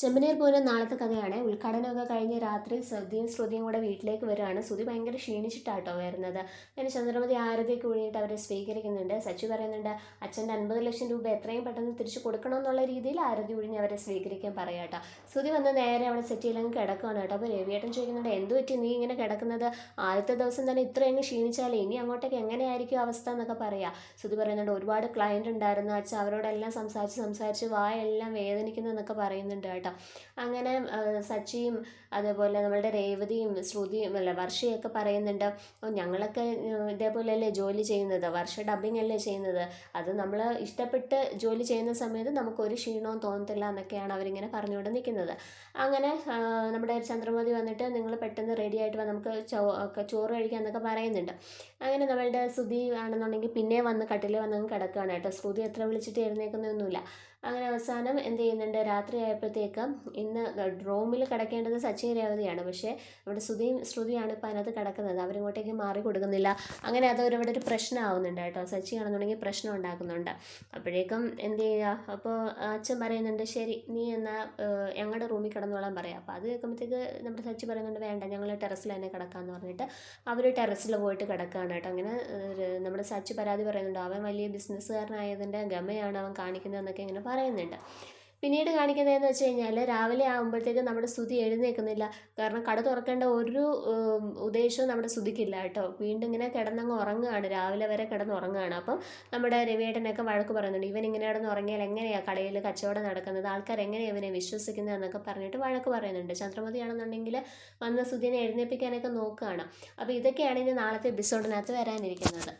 ചെമ്പനീർ പൂരം നാളത്തെ കഥയാണ്. ഉദ്ഘാടനമൊക്കെ കഴിഞ്ഞ് രാത്രി സദ്യയും ശ്രുതിയും കൂടെ വീട്ടിലേക്ക് വരികയാണ്. ശ്രുതി ഭയങ്കര ക്ഷീണിച്ചിട്ടാട്ടോ വരുന്നത്. അങ്ങനെ ചന്ദ്രമതി ആരതിയൊക്കെ ഒഴിഞ്ഞിട്ട് അവരെ സ്വീകരിക്കുന്നുണ്ട്. സച്ചു പറയുന്നുണ്ട് അച്ഛന്റെ അൻപത് ലക്ഷം രൂപ എത്രയും പെട്ടെന്ന് തിരിച്ചു കൊടുക്കണമെന്നുള്ള രീതിയിൽ ആരതി ഒഴിഞ്ഞ് അവരെ സ്വീകരിക്കാൻ പറയാട്ടോ. ശ്രുതി വന്ന് നേരെ അവിടെ സെറ്റിയിലങ്ങ് കിടക്കുകയാണ് കേട്ടോ. അപ്പോൾ രവിയേട്ടൻ ചോദിക്കുന്നുണ്ട് എന്ത് പറ്റി? നീ ഇങ്ങനെ കിടക്കുന്നത്? ആദ്യത്തെ ദിവസം തന്നെ ഇത്രയങ്ങ് ക്ഷീണിച്ചാലേ ഇനി അങ്ങോട്ടേക്ക് എങ്ങനെയായിരിക്കും അവസ്ഥ എന്നൊക്കെ പറയാം. ശ്രുതി പറയുന്നുണ്ട് ഒരുപാട് ക്ലയന്റ് ഉണ്ടായിരുന്നു അച്ഛൻ അവരോടെല്ലാം സംസാരിച്ച് സംസാരിച്ച് വായെല്ലാം വേദനിക്കുന്നു എന്നൊക്കെ പറയുന്നുണ്ട് കേട്ടോ. അങ്ങനെ സച്ചിയും അതേപോലെ നമ്മളുടെ രേവതിയും ശ്രുതിയും അല്ല വർഷയൊക്കെ പറയുന്നുണ്ട് "ഓ, ഞങ്ങളൊക്കെ ഇതേപോലെയല്ലേ ജോലി ചെയ്യുന്നത്? വർഷ ഡബിങ് അല്ലേ ചെയ്യുന്നത്? അത് നമ്മൾ ഇഷ്ടപ്പെട്ട് ജോലി ചെയ്യുന്ന സമയത്ത് നമുക്കൊരു ക്ഷീണവും തോന്നത്തില്ല എന്നൊക്കെയാണ് അവരിങ്ങനെ പറഞ്ഞുകൊണ്ട് നിൽക്കുന്നത്. അങ്ങനെ നമ്മുടെ ചന്ദ്രമതി വന്നിട്ട് നിങ്ങൾ പെട്ടെന്ന് റെഡി ആയിട്ട് നമുക്ക് ചോറ് കഴിക്കാം എന്നൊക്കെ പറയുന്നുണ്ട്. അങ്ങനെ നമ്മളുടെ ശ്രുതി ആണെന്നുണ്ടെങ്കിൽ പിന്നെ വന്ന് കട്ടിൽ വന്നങ്ങ് കിടക്കുകയാണ് കേട്ടോ. ശ്രുതി എത്ര വിളിച്ചിട്ട് എഴുന്നേൽക്കുന്നൊന്നുമില്ല. അങ്ങനെ അവസാനം എന്ത് ചെയ്യുന്നുണ്ട്? രാത്രി ആയപ്പോഴത്തേക്ക് ഇന്ന് റൂമിൽ കിടക്കേണ്ടത് സച്ചിൻ രേവതിയാണ്. പക്ഷേ ഇവിടെ ശ്രുതിയും ശ്രുതിയാണ് ഇപ്പം അതിനകത്ത് കിടക്കുന്നത്. അവരിങ്ങോട്ടേക്ക് മാറി കൊടുക്കുന്നില്ല. അങ്ങനെ അത് ഇവിടെ ഒരു പ്രശ്നമാവുന്നുണ്ട് കേട്ടോ. സച്ചി ആണെന്നുണ്ടെങ്കിൽ പ്രശ്നം ഉണ്ടാക്കുന്നുണ്ട്. അപ്പോഴേക്കും എന്ത് ചെയ്യുക? അപ്പോൾ അച്ഛൻ പറയുന്നുണ്ട് ശരി നീ എന്നാൽ ഞങ്ങളുടെ റൂമിൽ കിടന്നോളാൻ പറയാം. അപ്പോൾ അത് കേൾക്കുമ്പോഴത്തേക്ക് നമ്മുടെ സച്ചി പറയുന്നുണ്ട് വേണ്ട ഞങ്ങൾ ടെറസിൽ തന്നെ കിടക്കാമെന്ന് പറഞ്ഞിട്ട് അവർ ടെറസിൽ പോയിട്ട് കിടക്കുകയാണ് കേട്ടോ. അങ്ങനെ നമ്മുടെ സച്ചി പരാതി പറയുന്നുണ്ട് അവൻ വലിയ ബിസിനസ്സുകാരനായതിന്റെ ഗമയാണ് അവൻ കാണിക്കുന്നതെന്നൊക്കെ ഇങ്ങനെ പറയുന്നുണ്ട്. പിന്നീട് കാണിക്കുന്നതെന്ന് വെച്ച് കഴിഞ്ഞാൽ രാവിലെ ആകുമ്പോഴത്തേക്കും നമ്മുടെ സ്തുതി എഴുന്നേൽക്കുന്നില്ല. കാരണം കട തുറക്കേണ്ട ഒരു ഉദ്ദേശവും നമ്മുടെ സ്തുതിക്കില്ല കേട്ടോ. വീണ്ടും ഇങ്ങനെ കിടന്നങ്ങ് ഉറങ്ങുകയാണ്. രാവിലെ വരെ കിടന്ന് ഉറങ്ങുകയാണ്. അപ്പം നമ്മുടെ രവിയേട്ടനൊക്കെ വഴക്ക് പറയുന്നുണ്ട്. ഇവൻ ഇങ്ങനെ കിടന്ന് ഉറങ്ങിയാൽ എങ്ങനെയാണ് കടയിൽ കച്ചവടം നടക്കുന്നത്? ആൾക്കാർ എങ്ങനെയാണ് ഇവനെ വിശ്വസിക്കുന്നത്? എന്നൊക്കെ പറഞ്ഞിട്ട് വഴക്ക് പറയുന്നുണ്ട്. ചന്ദ്രമതിയാണെന്നുണ്ടെങ്കിൽ വന്ന സ്തുതിനെ എഴുന്നേൽപ്പിക്കാനൊക്കെ നോക്കുകയാണ്. അപ്പോൾ ഇതൊക്കെയാണ് ഇനി നാളത്തെ എപ്പിസോഡിനകത്ത് വരാനിരിക്കുന്നത്.